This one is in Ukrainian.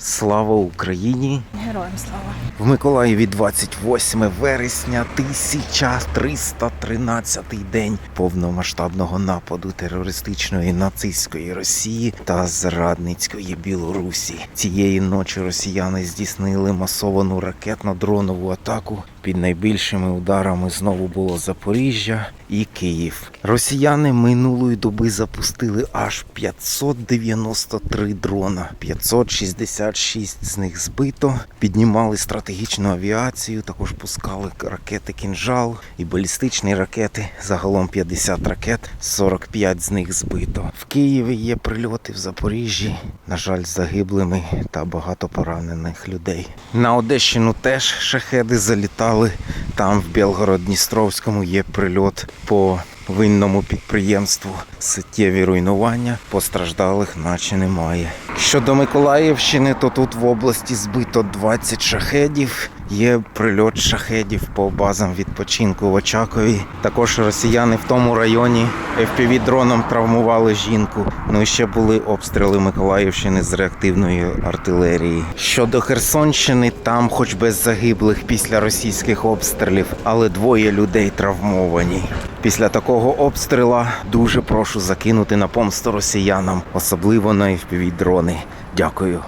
Слава Україні! Героям слава. В Миколаєві 28 вересня 1313 день повномасштабного нападу терористичної нацистської Росії та зрадницької Білорусі. Цієї ночі росіяни здійснили масовану ракетно-дронову атаку. Під найбільшими ударами знову було Запоріжжя і Київ. Росіяни минулої доби запустили аж 593 дрона, 566 з них збито. Піднімали стратегічну авіацію, також пускали ракети кінжал і балістичні ракети. Загалом 50 ракет, 45 з них збито. В Києві є прильоти в Запоріжжі. На жаль, загиблими та багато поранених людей. На Одещину теж шахеди залітали. Там в Білгород-Дністровському є прильот по винному підприємству. Суттєві руйнування постраждалих наче немає. Щодо Миколаївщини, то тут в області збито 20 шахедів. Є прильот шахедів по базам відпочинку в Очакові. Також росіяни в тому районі fpv дроном травмували жінку. Ну і ще були обстріли Миколаївщини з реактивної артилерії. Щодо Херсонщини, там, хоч без загиблих після російських обстрілів, але двоє людей травмовані. Після такого обстріла дуже прошу закинути на помсту росіянам, особливо на fpv дрони. Дякую.